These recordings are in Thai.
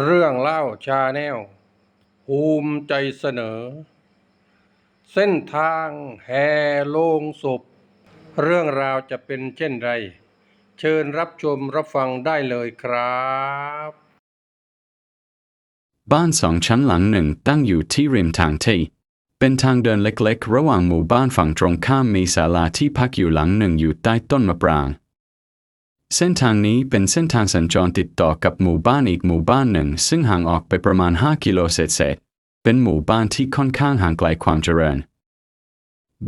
เรื่องเล่าชาแนลภูมิใจเสนอ เส้นทางแห่โลงศพ เรื่องราวจะเป็นเช่นไร เชิญรับชมรับฟังได้เลยครับ บ้านสองชั้นหลังหนึ่งตั้งอยู่ที่ริมทางที่ เป็นทางเดินเล็กๆ ระหว่างหมู่บ้านฝั่งตรงข้ามมีศาลาที่พักอยู่หลังหนึ่งอยู่ใต้ต้นมะปราง เส้นทางนี้เป็นเส้นทางสัญจรติดต่อกับหมู่บ้านอีกหมู่บ้านหนึ่ง ซึ่งห่างออกไปประมาณ 5 กิโลเศษๆเป็นหมู่บ้านที่ค่อนข้างห่างไกลความเจริญ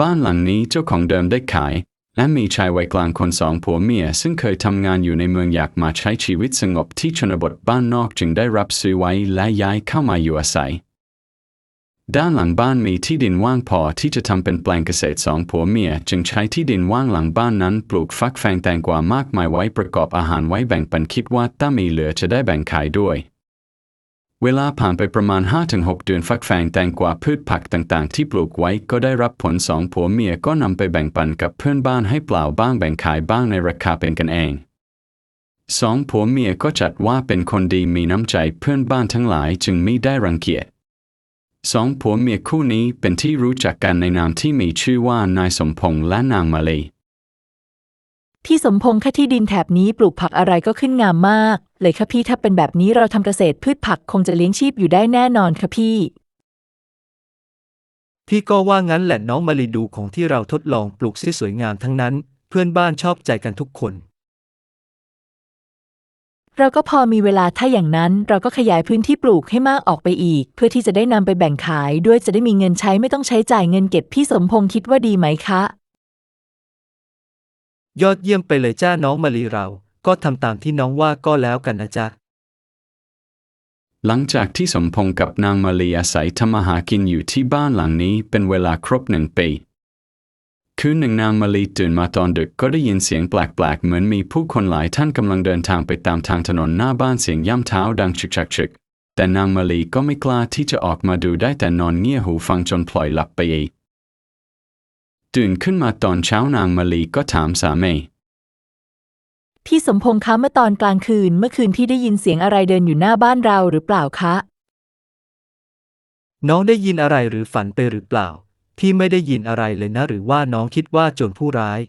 บ้านหลังนี้เจ้าของเดิมได้ขาย และมีชายวัยกลางคนสองผัวเมีย ซึ่งเคยทำงานอยู่ในเมืองอยากมาใช้ชีวิตสงบที่ชนบทบ้านนอกจึงได้รับซื้อไว้และย้ายเข้ามาอยู่อาศัย ด้านหลังบ้านมีที่ดินว่างพอที่จะทำเป็นแปลงเกษตรสองผัวเมีย จึงใช้ที่ดินว่างหลังบ้านนั้นปลูกฟักแฟงแตงกวามากมายไว้ประกอบอาหารไว้แบ่งปันคิดว่าถ้ามีเหลือจะได้แบ่งขายด้วย เวลาผ่านไปประมาณ 5-6 เดือนฟักแฟงแตงกวาพืชผักต่างๆ ที่ปลูกไว้ก็ได้รับผลสองผัวเมียก็นำไปแบ่งปันกับเพื่อนบ้านให้เปล่าบ้างแบ่งขายบ้างในราคาเป็นกันเองสองผัวเมียก็จัดว่าเป็นคนดีมีน้ำใจเพื่อนบ้านทั้งหลายจึงไม่ได้รังเกียจ สองผัวเมียคู่นี้เป็นที่รู้จักกันในนามที่มีชื่อว่านายสมพงษ์และนางมาลีพี่สมพงษ์ค่ะที่ดินแถบนี้ปลูกผักอะไรก็ขึ้นงามมาก เลยค่ะพี่ถ้าเป็นแบบนี้เราทำเกษตรพืชผักคงจะเลี้ยงชีพอยู่ได้แน่นอนค่ะพี่ พี่ก็ว่างั้นแหละน้องมาลีดูของที่เราทดลองปลูกสวยๆงามทั้งนั้น เพื่อนบ้านชอบใจกันทุกคน เราก็พอมีเวลาถ้าอย่างนั้น เราก็ขยายพื้นที่ปลูกให้มากออกไปอีก เพื่อที่จะได้นำไปแบ่งขายด้วยจะได้มีเงินใช้ไม่ต้องใช้จ่ายเงินเก็บพี่สมพงษ์คิดว่าดีไหมคะ ยอดเยี่ยมไปเลยจ้าน้องมาลีเรา ก็ทำตามที่น้องว่าก็แล้วกันนะจ๊ะ หลังจากที่สมพงษ์กับนางมาลีอาศัยทำมาหากินอยู่ที่บ้านหลังนี้เป็นเวลาครบหนึ่งปี คืนหนึ่งนางมาลีตื่นมาตอนดึกก็ได้ยินเสียงแปลกๆ เหมือนมีผู้คนหลายท่านกำลังเดินทางไปตามทางถนนหน้าบ้านเสียงย่ำเท้าดังฉึกชักฉึกแต่นางมาลีก็ไม่กล้าที่จะออกมาดูได้แต่นอนเงี่ยหูฟังจนพลอยหลับไปเองตื่นขึ้นมาตอนเช้านางมาลีก็ถามสามีพี่สมพงษ์คะเมื่อตอนกลางคืนเมื่อคืนพี่ได้ยินเสียงอะไรเดินอยู่หน้าบ้านเราหรือเปล่าคะ น้องได้ยินอะไรหรือฝันไปหรือเปล่า พี่ไม่ได้ยินอะไรเลยนะ หรือว่าน้องคิดว่าโจรผู้ร้าย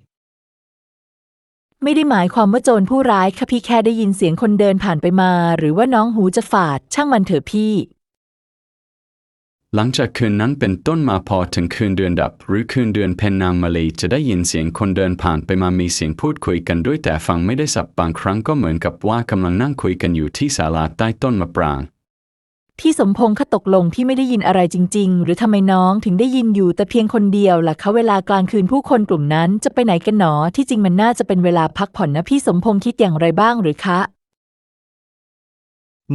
ไม่ได้หมายความว่าโจรผู้ร้ายค่ะพี่แค่ได้ยินเสียงคนเดินผ่านไปมา หรือว่าน้องหูจะฝาด ช่างมันเถอะพี่ หลังจากคืนนั้นเป็นต้นมาพอถึงคืนเดือนดับ หรือคืนเดือนเพนนางมาลีจะได้ยินเสียงคนเดินผ่านไปมามีเสียงพูดคุยกันด้วยแต่ฟังไม่ได้สับบางครั้งก็เหมือนกับว่ากำลังนั่งคุยกันอยู่ที่ศาลาใต้ต้นมะปราง พี่สมพงษ์คะตกลงพี่ไม่ได้ยินอะไรจริง ๆ หรือทำไมน้องถึงได้ยินอยู่แต่เพียงคนเดียวล่ะคะเวลากลางคืนผู้คนกลุ่มนั้นจะไปไหนกันหนอ ที่จริงมันน่าจะเป็นเวลาพักผ่อนนะพี่สมพงษ์คิดอย่างไรบ้างหรือคะ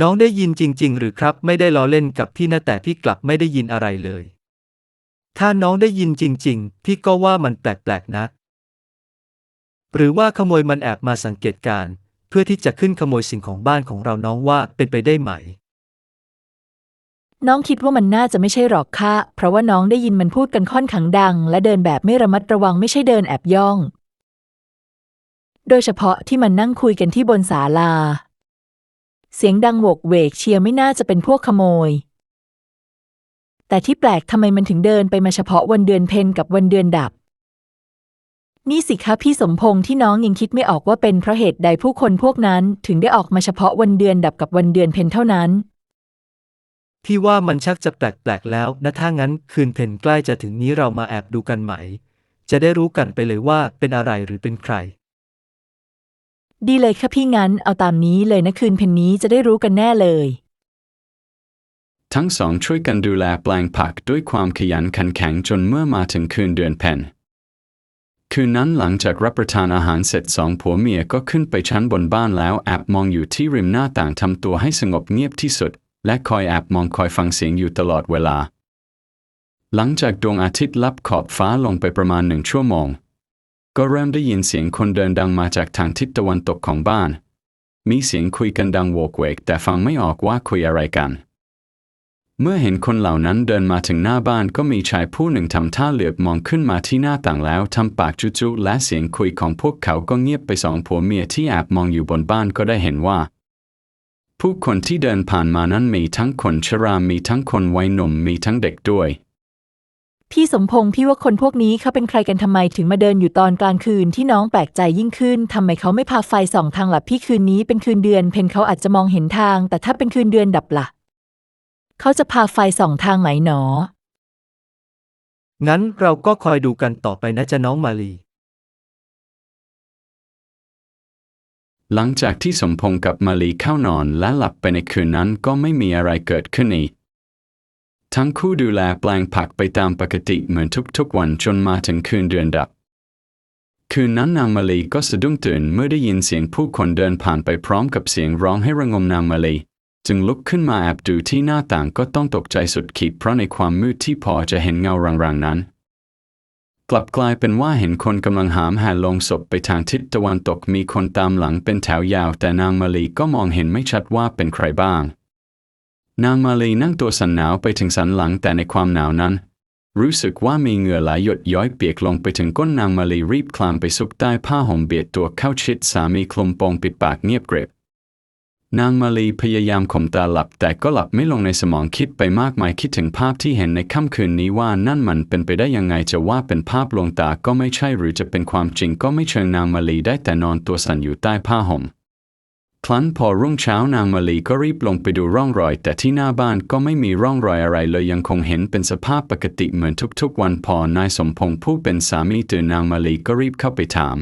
น้องได้ยินจริง ๆ หรือครับ ไม่ได้ล้อเล่นกับพี่นะแต่พี่กลับไม่ได้ยินอะไรเลย ถ้าน้องได้ยินจริง ๆ พี่ก็ว่ามันแปลกๆนะ หรือว่าขโมยมันแอบมาสังเกตการ์เพื่อที่จะขึ้นขโมยสิ่งของบ้านของเราน้องว่าเป็นไปได้ไหม น้องคิดว่ามันน่าจะไม่ใช่หรอกค่ะ เพราะว่าน้องได้ยินมันพูดกันค่อนข้างดัง และเดินแบบไม่ระมัดระวังไม่ใช่เดินแอบย่อง โดยเฉพาะที่มันนั่งคุยกันที่บนศาลา เสียงดังโหวกเวกเชียร์ไม่น่าจะเป็นพวกขโมย แต่ที่แปลกทำไมมันถึงเดินไปมาเฉพาะวันเดือนเพ็ญกับวันเดือนดับ นี่สิคะพี่สมพงษ์ที่น้องยังคิดไม่ออกว่าเป็นเพราะเหตุใดผู้คนพวกนั้นถึงได้ออกมาเฉพาะวันเดือนดับกับวันเดือนเพ็ญเท่านั้น พี่ว่ามันชักจะแปลกๆแล้วนะถ้างั้นคืนเพ็ญใกล้จะถึงนี้เรามาแอบดูกันไหม จะได้รู้กันไปเลยว่าเป็นอะไรหรือเป็นใคร ดีเลยค่ะพี่งั้นเอาตามนี้เลยนะคืนเพ็ญนี้จะได้รู้กันแน่เลย ทั้งสองช่วยกันดูแลแปลงผักด้วยความขยันขันแข็งจนเมื่อมาถึงคืนเดือนเพ็ญคืนนั้นหลังจากรับประทานอาหารเสร็จสองผัวเมียก็ขึ้นไปชั้นบนบ้านแล้วแอบมองอยู่ที่ริมหน้าต่างทำตัวให้สงบเงียบที่สุด และคอยแอบมองคอยฟังเสียงอยู่ตลอดเวลา หลังจากดวงอาทิตย์ลับขอบฟ้าลงไปประมาณหนึ่งชั่วโมง ก็เริ่มได้ยินเสียงคนเดินดังมาจากทางทิศตะวันตกของบ้าน มีเสียงคุยกันดังโวกเวกแต่ฟังไม่ออกว่าคุยอะไรกัน เมื่อเห็นคนเหล่านั้นเดินมาถึงหน้าบ้านก็มีชายผู้หนึ่งทำท่าเหลือบมองขึ้นมาที่หน้าต่างแล้วทำปากจุๆและเสียงคุยของพวกเขาก็เงียบไปสองผัวเมียที่แอบมองอยู่บนบ้านก็ได้เห็นว่า ผู้คนที่เดินผ่านมานั้นมีทั้งคนชรา มีทั้งคนวัยหนุ่ม มีทั้งเด็กด้วย พี่สมพงษ์พี่ว่าคนพวกนี้เขาเป็นใครกันทำไมถึงมาเดินอยู่ตอนกลางคืนที่น้องแปลกใจยิ่งขึ้นทำไมเขาไม่พาไฟส่องทางหลับพี่คืนนี้เป็นคืนเดือน เพนเขาอาจจะมองเห็นทาง แต่ถ้าเป็นคืนเดือนดับละ่ะ เขาจะพาไฟส่องทางไหนหนอ งั้นเราก็คอยดูกันต่อไปนะจ๊ะน้องมาลี หลังจากที่สมพงษ์กับมาลีเข้านอนและหลับไปในคืนนั้นก็ไม่มีอะไรเกิดขึ้นอีก ทั้งคู่ดูแลแปลงผักไปตามปกติเหมือนทุกๆวันจนมาถึงคืนเดือนดับ คืนนั้นนางมาลีก็สะดุ้งตื่นเมื่อได้ยินเสียงผู้คนเดินผ่านไปพร้อมกับเสียงร้องให้ระงมนางมาลี จึงลุกขึ้นมาแอบดูที่หน้าต่างก็ต้องตกใจสุดขีดเพราะในความมืดที่พอจะเห็นเงารางๆนั้น กลับกลายเป็นว่าเห็นคนกำลังหามแห่ลงศพไปทางทิศตะวันตกมีคนตามหลังเป็นแถวยาว แต่นางมาลีก็มองเห็นไม่ชัดว่าเป็นใครบ้าง นางมาลีนั่งตัวสันหนาวไปถึงสันหลังแต่ในความหนาวนั้น รู้สึกว่ามีเหงื่อไหลหยดย้อยเปียกลงไปถึงก้นนางมาลีรีบคลานไปซุกใต้ผ้าห่มเบียดตัวเข้าชิดสามีคลุมโปงปิดปากเงียบเกริบ นางมาลีพยายามข่มตาหลับ แต่ก็หลับไม่ลงในสมองคิดไปมากมายคิดถึงภาพที่เห็นในค่ำคืนนี้ว่านั่นมันเป็นไปได้ยังไงจะว่าเป็นภาพลวงตาก็ไม่ใช่หรือจะเป็นความจริงก็ไม่เชิงนางมาลีได้แต่นอนตัวสั่นอยู่ใต้ผ้าห่มครั้นพอรุ่งเช้านางมาลีก็รีบลงไปดูร่องรอย แต่ที่หน้าบ้านก็ไม่มีร่องรอยอะไรเลยยังคงเห็นเป็นสภาพปกติเหมือนทุกๆ วันพอนายสมพงษ์ผู้เป็นสามีตื่นนางมาลีก็รีบเข้าไปถาม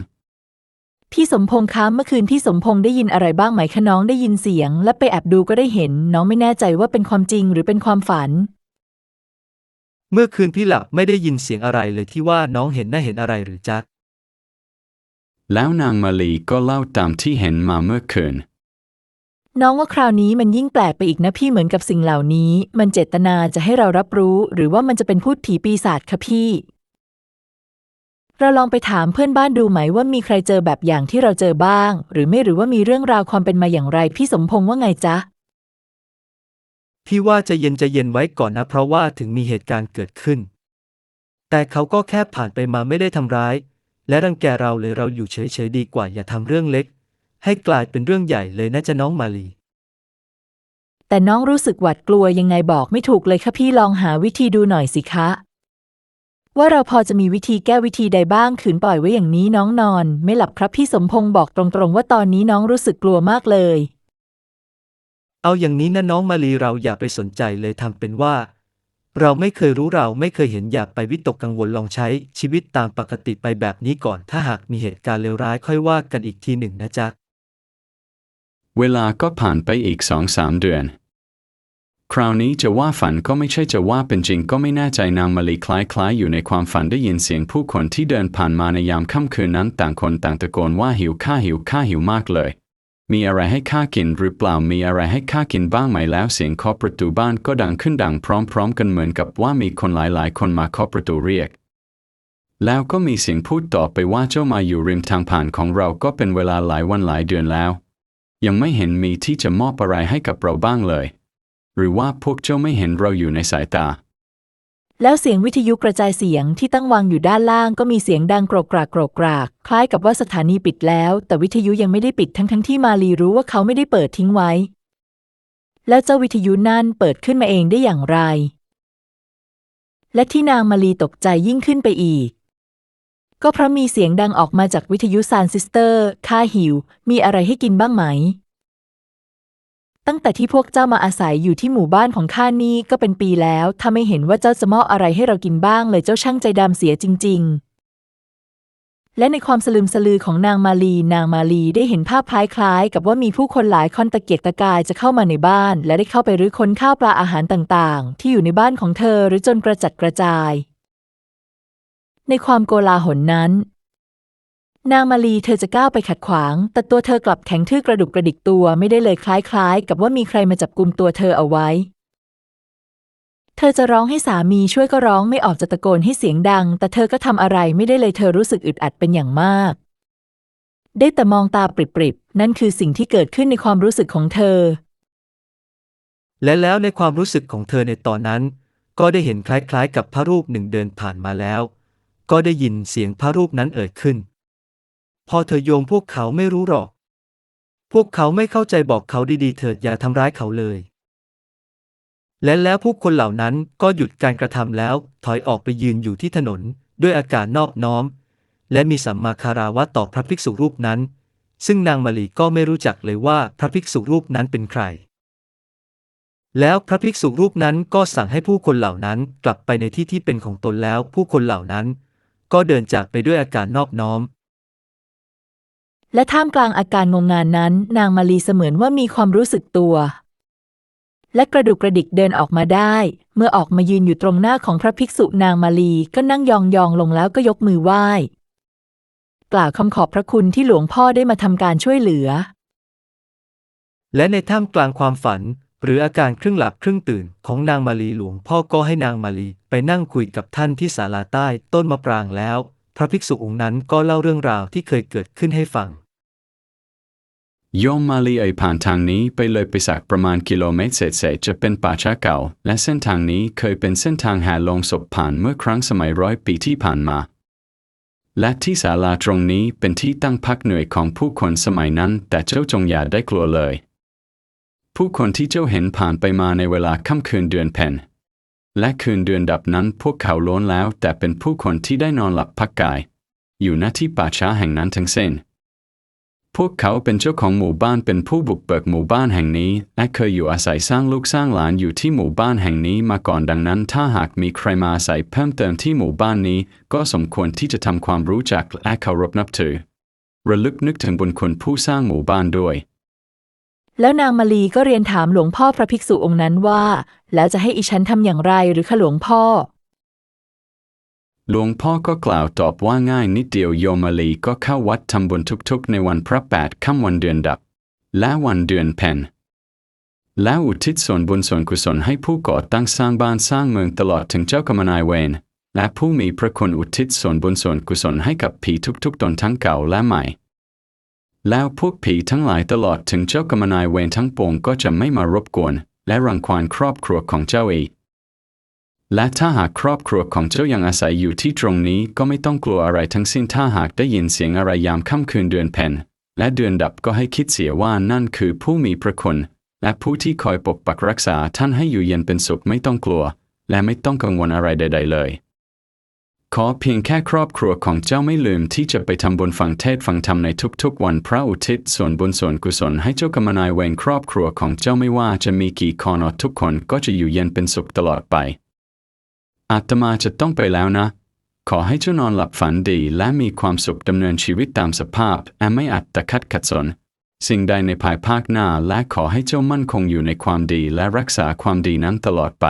พี่สมพงษ์คะเมื่อคืนพี่สมพงษ์ได้ยินอะไรบ้างไหมคะน้องได้ยินเสียง และไปแอบดูก็ได้เห็น น้องไม่แน่ใจว่าเป็นความจริงหรือเป็นความฝัน เมื่อคืนพี่หลับไม่ได้ยินเสียงอะไรเลยที่ว่าน้องเห็นน่าเห็นอะไรหรือจ๊ะแล้วนางมาลีก็เล่าตามที่เห็นมาเมื่อคืน น้องว่าคราวนี้มันยิ่งแปลกไปอีกนะพี่เหมือนกับสิ่งเหล่านี้ มันเจตนาจะให้เรารับรู้ หรือว่ามันจะเป็นพูดผีปีศาจคะพี่ เราลองไปถามเพื่อนบ้านดูไหมว่ามีใครเจอแบบอย่างที่เราเจอบ้าง หรือไม่หรือว่ามีเรื่องราวความเป็นมาอย่างไร พี่สมพงษ์ว่าไงจ๊ะ พี่ว่าจะเย็นใจะเย็นไว้ก่อนนะ เพราะว่าถึงมีเหตุการณ์เกิดขึ้น แต่เขาก็แค่ผ่านไปมาไม่ได้ทำร้าย และรังแกเราเลยเราอยู่เฉยๆดีกว่าอย่าทำเรื่องเล็ก ให้กลายเป็นเรื่องใหญ่เลยนะจ๊ะน้องมาลีแต่น้องรู้สึกหวาดกลัวยังไงบอกไม่ถูกเลยค่ะพี่ลองหาวิธีดูหน่อยสิคะ ว่าเราพอจะมีวิธีแก้วิธีใดบ้างขืนปล่อยไว้อย่างนี้น้องนอน ไม่หลับครับพี่สมพงษ์บอกตรงๆ ว่าตอนนี้น้องรู้สึกกลัวมากเลย เอาอย่างนี้นะน้องมาลีเราอย่าไปสนใจเลยทำเป็นว่า เราไม่เคยรู้เราไม่เคยเห็นอย่าไปวิตกกังวลลองใช้ชีวิตตามปกติไปแบบนี้ก่อน ถ้าหากมีเหตุการณ์เลวร้ายค่อยว่ากันอีกทีหนึ่งนะจ๊ะเวลาก็ผ่านไปอีกสองสามเดือน คราวนี้จะว่าฝันก็ไม่ใช่จะว่าเป็นจริงก็ไม่แน่ใจนางมาลีคล้ายๆ อยู่ในความฝันได้ยินเสียงผู้คนที่เดินผ่านมาในยามค่ำคืนนั้นต่างคนต่างตะโกนว่าหิวข้าหิวข้าหิวมากเลย มีอะไรให้ข้ากินหรือเปล่ามีอะไรให้ข้ากินบ้างไหมแล้วเสียงเคาะประตูบ้านก็ดังขึ้นดังพร้อม ๆ กันเหมือนกับว่ามีคนหลายๆ คนมาเคาะประตูเรียก แล้วก็มีเสียงพูดต่อไปว่าเจ้ามาอยู่ริมทางผ่านของเราก็เป็นเวลาหลายวันหลายเดือนแล้ว ยังไม่เห็นมีที่จะมอบอะไรให้กับเราบ้างเลย หรือว่าพวกเจ้าไม่เห็นเราอยู่ในสายตา แล้วเสียงวิทยุกระจายเสียงที่ตั้งวางอยู่ด้านล่างก็มีเสียงดังโกรกกรากโกรกกราก คล้ายกับว่าสถานีปิดแล้ว แต่วิทยุยังไม่ได้ปิดทั้งทั้งที่มาลีรู้ว่าเขาไม่ได้เปิดทิ้งไว้ แล้วเจ้าวิทยุนั่นเปิดขึ้นมาเองได้อย่างไร และที่นางมาลีตกใจยิ่งขึ้นไปอีก ก็เพราะมีเสียงดังออกมาจากวิทยุซานซิสเตอร์ข้าหิว มีอะไรให้กินบ้างไหม ตั้งแต่ที่พวกเจ้ามาอาศัยอยู่ที่หมู่บ้านของข้านี่ก็เป็นปีแล้ว ถ้าไม่เห็นว่าเจ้าจะมอบอะไรให้เรากินบ้างเลยเจ้าช่างใจดำเสียจริง ๆ และในความสลืมสลือของนางมาลี นางมาลีได้เห็นภาพคล้ายๆ กับว่ามีผู้คนหลายคนตะเกียกตะกายจะเข้ามาในบ้าน และได้เข้าไปรื้อค้นข้าวปลาอาหารต่างๆ ที่อยู่ในบ้านของเธอหรือจนกระจัดกระจาย ในความโกลาหลนั้น นางมาลีเธอจะก้าวไปขัดขวาง แต่ตัวเธอกลับแข็งทื่อกระดุกกระดิกตัวไม่ได้เลยคล้ายๆ กับว่ามีใครมาจับกลุมตัวเธอเอาไว้ เธอจะร้องให้สามีช่วยก็ร้องไม่ออกจะตะโกนให้เสียงดัง แต่เธอก็ทำอะไรไม่ได้เลยเธอรู้สึกอึดอัดเป็นอย่างมาก ได้แต่มองตาปริบๆ นั่นคือสิ่งที่เกิดขึ้นในความรู้สึกของเธอ และแล้วในความรู้สึกของเธอในตอนนั้น ก็ได้เห็นคล้ายๆ กับพระรูปหนึ่งเดินผ่านมาแล้ว ก็ได้ยินเสียงพระรูปนั้นเอ่ยขึ้น พอเธอโยมพวกเขาไม่รู้หรอก พวกเขาไม่เข้าใจบอกเขาดีๆ เถิดอย่าทำร้ายเขาเลย และแล้วผู้คนเหล่านั้นก็หยุดการกระทำแล้ว ถอยออกไปยืนอยู่ที่ถนน ด้วยอาการนอบน้อม และมีสัมมาคาราวะต่อพระภิกษุรูปนั้น ซึ่งนางมาลีก็ไม่รู้จักเลยว่าพระภิกษุรูปนั้นเป็นใคร แล้วพระภิกษุรูปนั้นก็สั่งให้ผู้คนเหล่านั้นกลับไปในที่ที่เป็นของตนแล้ว ผู้คนเหล่านั้น ก็เดินจากไปด้วยอาการนอบน้อม และท่ามกลางอาการงงงานนั้น นางมาลีเสมือนว่ามีความรู้สึกตัว และกระดุกกระดิกเดินออกมาได้ เมื่อออกมายืนอยู่ตรงหน้าของพระภิกษุนางมาลีก็นั่งยองๆลงแล้วก็ยกมือไหว้ กล่าวคำขอบพระคุณที่หลวงพ่อได้มาทำการช่วยเหลือ และในท่ามกลางความฝัน หรืออาการครึ่งหลับครึ่งตื่น ของนางมาลีหลวงพ่อก็ให้นางมาลีไปนั่งคุยกับท่านที่ศาลาใต้ต้นมะปรางแล้ว พระภิกษุองค์นั้นก็เล่าเรื่องราวที่เคยเกิดขึ้นให้ฟัง โยมมาลีเอยผ่านทางนี้ไปเลยไปสักประมาณกิโลเมตรเศษๆจะเป็นป่าช้าเก่า และเส้นทางนี้เคยเป็นเส้นทางแห่ลงศพผ่านเมื่อครั้งสมัยร้อยปีที่ผ่านมา และที่ศาลาตรงนี้เป็นที่ตั้งพักเหนื่อยของผู้คนสมัยนั้น แต่เจ้าจงอย่าได้กลัวเลย ผู้คนที่เจ้าเห็นผ่านไปมาในเวลาค่ำคืนเดือนเพ็ญ และคืนเดือนดับนั้นพวกเขาล้วนแล้ว แต่เป็นผู้คนที่ได้นอนหลับพักกาย อยู่ณที่ป่าช้าแห่งนั้นทั้งสิ้น พวกเขาเป็นเจ้าของหมู่บ้านเป็นผู้บุกเบิกหมู่บ้านแห่งนี้ และเคยอยู่อาศัยสร้างลูกสร้างหลานอยู่ที่หมู่บ้านแห่งนี้มาก่อนดังนั้น ถ้าหากมีใครมาอาศัยเพิ่มเติมที่หมู่บ้านนี้ ก็สมควรที่จะทำความรู้จักและเคารพนับถือ ระลึกนึกถึงบุญคุณผู้สร้างหมู่บ้านด้วย แล้วนางมาลีก็เรียนถามหลวงพ่อพระภิกษุองค์นั้นว่า แล้วจะให้อีฉันทำอย่างไรหรือคะหลวงพ่อ หลวงพ่อก็กล่าวตอบว่าง่ายนิดเดียวโยมมาลีก็เข้าวัดทำบุญทุกๆ ในวันพระแปดค่ำวันเดือนดับ และวันเดือนเพ็ญแล้วอุทิศส่วนบุญส่วนกุศลให้ผู้ก่อตั้งสร้างบ้านสร้างเมืองตลอดถึงเจ้ากรรมนายเวรและผู้มีพระคุณอุทิศส่วนบุญส่วนกุศลให้กับผีทุกๆตนทั้งเก่าและใหม่ แล้วพวกผีทั้งหลายตลอดถึงเจ้ากรรมนายเวรทั้งปวงก็จะไม่มารบกวน และรังควานครอบครัวของเจ้าอีก และถ้าหากครอบครัวของเจ้ายังอาศัยอยู่ที่ตรงนี้ก็ไม่ต้องกลัวอะไรทั้งสิ้นถ้าหากได้ยินเสียงอะไรยามค่ำคืนเดือนเพ็ญและเดือนดับก็ให้คิดเสียว่านั่นคือผู้มีพระคุณ และผู้ที่คอยปกปักรักษาท่านให้อยู่เย็นเป็นสุขไม่ต้องกลัว และไม่ต้องกังวลอะไรใด ๆ เลย ขอเพียงแค่ครอบครัวของเจ้าไม่ลืมที่จะไปทำบุญฟังเทศฟังธรรมในทุกๆ วันพระอุทิศส่วนบุญส่วนกุศลให้เจ้ากรรมนายเวรครอบครัวของเจ้าไม่ว่าจะมีกี่คนอทุกคนก็จะอยู่เย็นเป็นสุขตลอดไป อาตมาจะต้องไปแล้วนะ ขอให้เจ้านอนหลับฝันดีและมีความสุขดำเนินชีวิตตามสภาพและไม่อัตะคัดขัดสน สิ่งใดในภายภาคหน้าและขอให้เจ้ามั่นคงอยู่ในความดีและรักษาความดีนั้นตลอดไป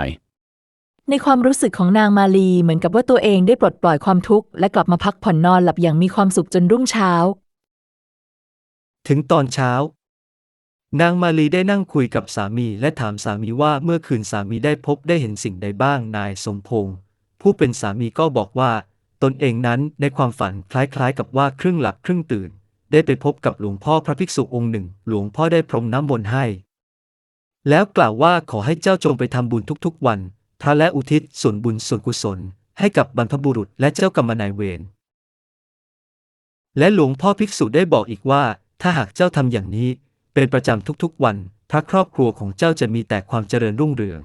ในความรู้สึกของนางมาลีเหมือนกับว่าตัวเองได้ปลดปล่อยความทุกข์และกลับมาพักผ่อนนอนหลับอย่างมีความสุขจนรุ่งเช้า ถึงตอนเช้า นางมาลีได้นั่งคุยกับสามีและถามสามีว่าเมื่อคืนสามีได้พบได้เห็นสิ่งใดบ้างนายสมพงษ์ผู้เป็นสามีก็บอกว่า ตนเองนั้นในความฝันคล้ายๆ กับว่าครึ่งหลับครึ่งตื่น ได้ไปพบกับหลวงพ่อพระภิกษุองค์หนึ่ง หลวงพ่อได้พรมน้ำมนต์ให้ แล้วกล่าวว่าขอให้เจ้าจงไปทำบุญทุกๆวัน พระและอุทิศส่วนบุญส่วนกุศล ให้กับบรรพบุรุษและเจ้ากรรมนายเวร และหลวงพ่อภิกษุได้บอกอีกว่า ถ้าหากเจ้าทำอย่างนี้ เป็นประจำทุกๆวัน พระครอบครัวของเจ้าจะมีแต่ความเจริญรุ่งเรือง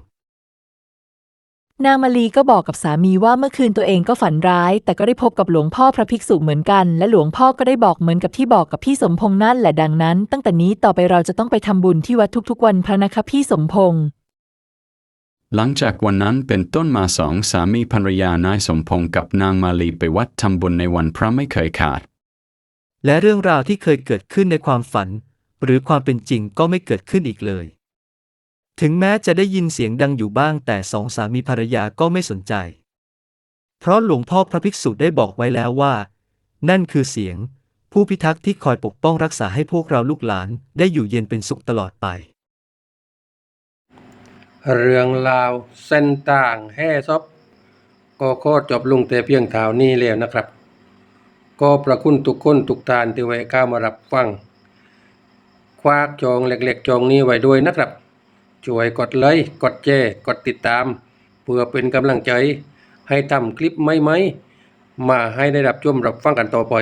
นางมาลีก็บอกกับสามีว่าเมื่อคืนตัวเองก็ฝันร้าย แต่ก็ได้พบกับหลวงพ่อพระภิกษุเหมือนกัน และหลวงพ่อก็ได้บอกเหมือนกับที่บอกกับพี่สมพงษ์นั่นแหละดังนั้น ตั้งแต่นี้ต่อไปเราจะต้องไปทำบุญที่วัดทุกๆวันพระนะคะพี่สมพงษ์ หลังจากวันนั้นเป็นต้นมาสองสามีภรรยานายสมพงษ์กับนางมาลีไปวัดทำบุญในวันพระไม่เคยขาด และเรื่องราวที่เคยเกิดขึ้นในความฝัน หรือความเป็นจริงก็ไม่เกิดขึ้นอีกเลย ถึงแม้จะได้ยินเสียงดังอยู่บ้างแต่สองสามีภรรยาก็ไม่สนใจ เพราะหลวงพ่อพระภิกษุได้บอกไว้แล้วว่า นั่นคือเสียง ผู้พิทักษ์ที่คอยปกป้องรักษาให้พวกเราลูกหลานได้อยู่เย็นเป็นสุขตลอดไป เรื่องราวเส้นต่างแห่ซบก็โคตรจบลุงแต่เพียงเท่านี้แล้วนะครับ ก็ประคุณทุกคนทุกทานที่แวะเข้ามารับฟัง คว้ากจองเล็กๆจองนี้ไว้ด้วยนะครับ ช่วยกดไลค์กดแชร์กดติดตาม เพื่อเป็นกำลังใจ ให้ทำคลิปใหม่ๆมาให้ได้รับชมรับฟังกันต่อไป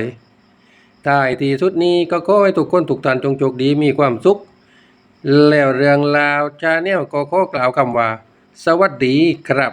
ท้ายที่สุดนี้ก็ขอให้ทุกคนทุกท่านจงโชคดีมีความสุข แล้วเรื่องราวชาแนลก็ขอกล่าวคำว่า สวัสดีครับ